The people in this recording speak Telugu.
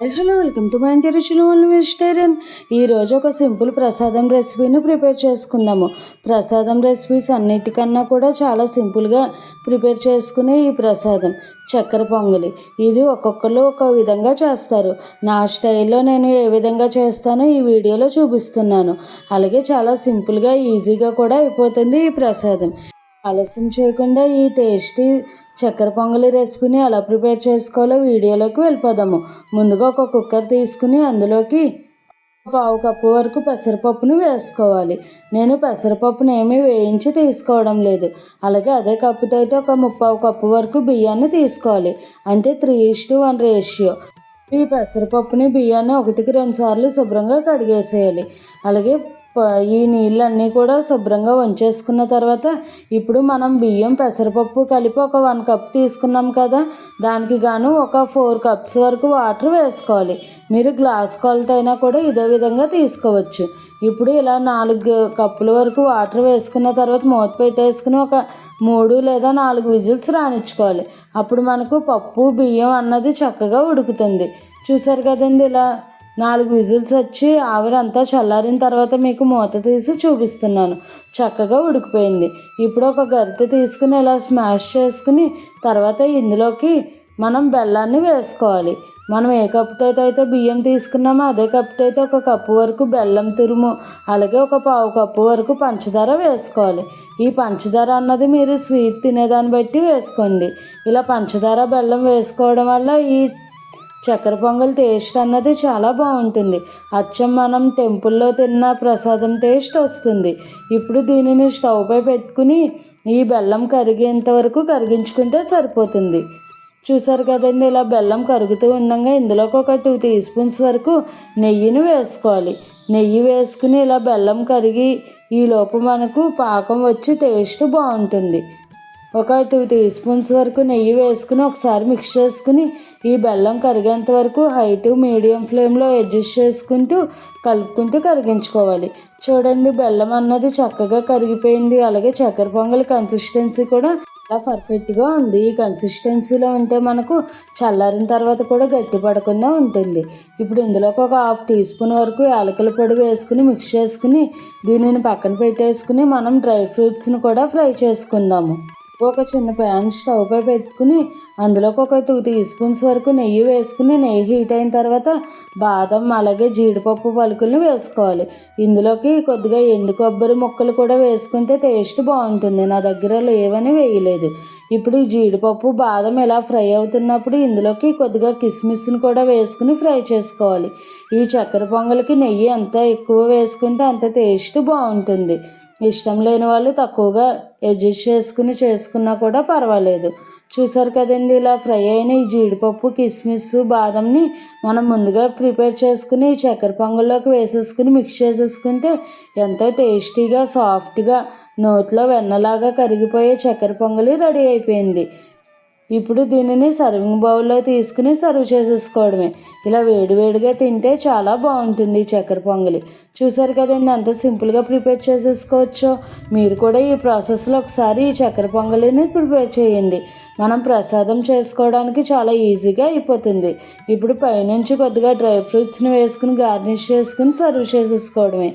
హలో వెల్కమ్ టు మై ఇంటి రుచులు వెజిటేరియన్. ఈరోజు ఒక సింపుల్ ప్రసాదం రెసిపీని ప్రిపేర్ చేసుకుందాము. ప్రసాదం రెసిపీస్ అన్నిటికన్నా కూడా చాలా సింపుల్గా ప్రిపేర్ చేసుకునే ఈ ప్రసాదం చక్కెర పొంగలి. ఇది ఒక్కొక్కరు ఒక విధంగా చేస్తారు. నా స్టైల్లో నేను ఏ విధంగా చేస్తానో ఈ వీడియోలో చూపిస్తున్నాను. అలాగే చాలా సింపుల్గా ఈజీగా కూడా అయిపోతుంది ఈ ప్రసాదం. ఆలస్యం చేయకుండా ఈ టేస్టీ చక్కెర పొంగలి రెసిపీని ఎలా ప్రిపేర్ చేసుకోవాలో వీడియోలోకి వెళ్ళిపోదాము. ముందుగా ఒక కుక్కర్ తీసుకుని అందులోకి పావు కప్పు వరకు పెసరపప్పును వేసుకోవాలి. నేను పెసరపప్పును ఏమీ వేయించి తీసుకోవడం లేదు. అలాగే అదే కప్పుతో అయితే ఒక ముప్పావు కప్పు వరకు బియ్యాన్ని తీసుకోవాలి. అంటే త్రీ టు వన్ రేషియో. ఈ పెసరపప్పుని బియ్యాన్ని ఒకటికి రెండు సార్లు శుభ్రంగా కడిగేసేయాలి. అలాగే ఈ నీళ్ళన్నీ కూడా శుభ్రంగా వంచేసుకున్న తర్వాత ఇప్పుడు మనం బియ్యం పెసరపప్పు కలిపి ఒక వన్ కప్ తీసుకున్నాం కదా. దానికి గాను ఒక ఫోర్ కప్స్ వరకు వాటర్ వేసుకోవాలి. మీరు గ్లాస్ కొలత అయినా కూడా ఇదే విధంగా తీసుకోవచ్చు. ఇప్పుడు ఇలా నాలుగు కప్పుల వరకు వాటర్ వేసుకున్న తర్వాత మూత పెట్టేసుకుని ఒక మూడు లేదా నాలుగు విజిల్స్ రానిచ్చుకోవాలి. అప్పుడు మనకు పప్పు బియ్యం అన్నది చక్కగా ఉడుకుతుంది. చూసారు కదండి ఇలా నాలుగు విజిల్స్ వచ్చి ఆవిరంతా చల్లారిన తర్వాత మీకు మూత తీసి చూపిస్తున్నాను. చక్కగా ఉడికిపోయింది. ఇప్పుడు ఒక గరిటె తీసుకుని ఇలా స్మాష్ చేసుకుని తర్వాత ఇందులోకి మనం బెల్లాన్ని వేసుకోవాలి. మనం ఏ కప్పుతో అయితే బియ్యం తీసుకున్నామో అదే కప్పుతో అయితే ఒక కప్పు వరకు బెల్లం తురుము అలాగే ఒక పావు కప్పు వరకు పంచదార వేసుకోవాలి. ఈ పంచదార అన్నది మీరు స్వీట్ తినేదాన్ని బట్టి వేసుకోండి. ఇలా పంచదార బెల్లం వేసుకోవడం వల్ల ఈ చక్కెర పొంగల్ టేస్ట్ అన్నది చాలా బాగుంటుంది. అచ్చం మనం టెంపుల్లో తిన్న ప్రసాదం టేస్ట్ వస్తుంది. ఇప్పుడు దీనిని స్టవ్ పై పెట్టుకుని ఈ బెల్లం కరిగేంత వరకు కరిగించుకుంటే సరిపోతుంది. చూసారు కదండి ఇలా బెల్లం కరుగుతూ ఉండగా ఇందులోకి ఒక టూ టీ స్పూన్స్ వరకు నెయ్యిని వేసుకోవాలి. నెయ్యి వేసుకుని ఇలా బెల్లం కరిగి ఈలోపు మనకు పాకం వచ్చి టేస్ట్ బాగుంటుంది. ఒక టూ టీ స్పూన్స్ వరకు నెయ్యి వేసుకుని ఒకసారి మిక్స్ చేసుకుని ఈ బెల్లం కరిగేంత వరకు హై టు మీడియం ఫ్లేమ్లో అడ్జస్ట్ చేసుకుంటూ కలుపుకుంటూ కరిగించుకోవాలి. చూడండి బెల్లం అన్నది చక్కగా కరిగిపోయింది. అలాగే చక్కెర పొంగల్ కన్సిస్టెన్సీ కూడా చాలా పర్ఫెక్ట్గా ఉంది. ఈ కన్సిస్టెన్సీలో ఉంటే మనకు చల్లారిన తర్వాత కూడా గట్టి పడకుండా ఉంటుంది. ఇప్పుడు ఇందులోకి ఒక హాఫ్ టీ స్పూన్ వరకు యాలకుల పొడి వేసుకుని మిక్స్ చేసుకుని దీనిని పక్కన పెట్టేసుకుని మనం డ్రై ఫ్రూట్స్ని కూడా ఫ్రై చేసుకుందాము. ఒక చిన్న ప్యాన్ స్టవ్ పై పెట్టుకుని అందులోకి ఒక టూ టీ స్పూన్స్ వరకు నెయ్యి వేసుకుని నెయ్యి హీట్ అయిన తర్వాత బాదం అలాగే జీడిపప్పు పలుకులను వేసుకోవాలి. ఇందులోకి కొద్దిగా ఎండు కొబ్బరి ముక్కలు కూడా వేసుకుంటే టేస్ట్ బాగుంటుంది. నా దగ్గర లేవని వేయలేదు. ఇప్పుడు ఈ జీడిపప్పు బాదం ఇలా ఫ్రై అవుతున్నప్పుడు ఇందులోకి కొద్దిగా కిస్మిస్ని కూడా వేసుకుని ఫ్రై చేసుకోవాలి. ఈ చక్కెర పొంగలికి నెయ్యి ఎంత ఎక్కువ వేసుకుంటే అంత టేస్ట్ బాగుంటుంది. ఇష్టం లేని వాళ్ళు తక్కువగా అడ్జస్ట్ చేసుకుని చేసుకున్నా కూడా పర్వాలేదు. చూసారు కదండి ఇలా ఫ్రై అయిన ఈ జీడిపప్పు కిస్మిస్ బాదంని మనం ముందుగా ప్రిపేర్ చేసుకుని చక్కెర పొంగల్లోకి వేసేసుకుని మిక్స్ చేసేసుకుంటే ఎంతో టేస్టీగా సాఫ్ట్గా నోట్లో వెన్నలాగా కరిగిపోయే చక్కెర పొంగలి రెడీ అయిపోయింది. ఇప్పుడు దీనిని సర్వింగ్ బౌల్లో తీసుకుని సర్వ్ చేసేసుకోవడమే. ఇలా వేడివేడిగా తింటే చాలా బాగుంటుంది చక్కెర పొంగలి. చూసారు కదండి అంత సింపుల్గా ప్రిపేర్ చేసేసుకోవచ్చో? మీరు కూడా ఈ ప్రాసెస్లో ఒకసారి ఈ చక్కెర పొంగలిని ప్రిపేర్ చేయండి. మనం ప్రసాదం చేసుకోవడానికి చాలా ఈజీగా అయిపోతుంది. ఇప్పుడు పైనుంచి కొద్దిగా డ్రై ఫ్రూట్స్ని వేసుకుని గార్నిష్ చేసుకుని సర్వ్ చేసేసుకోవడమే.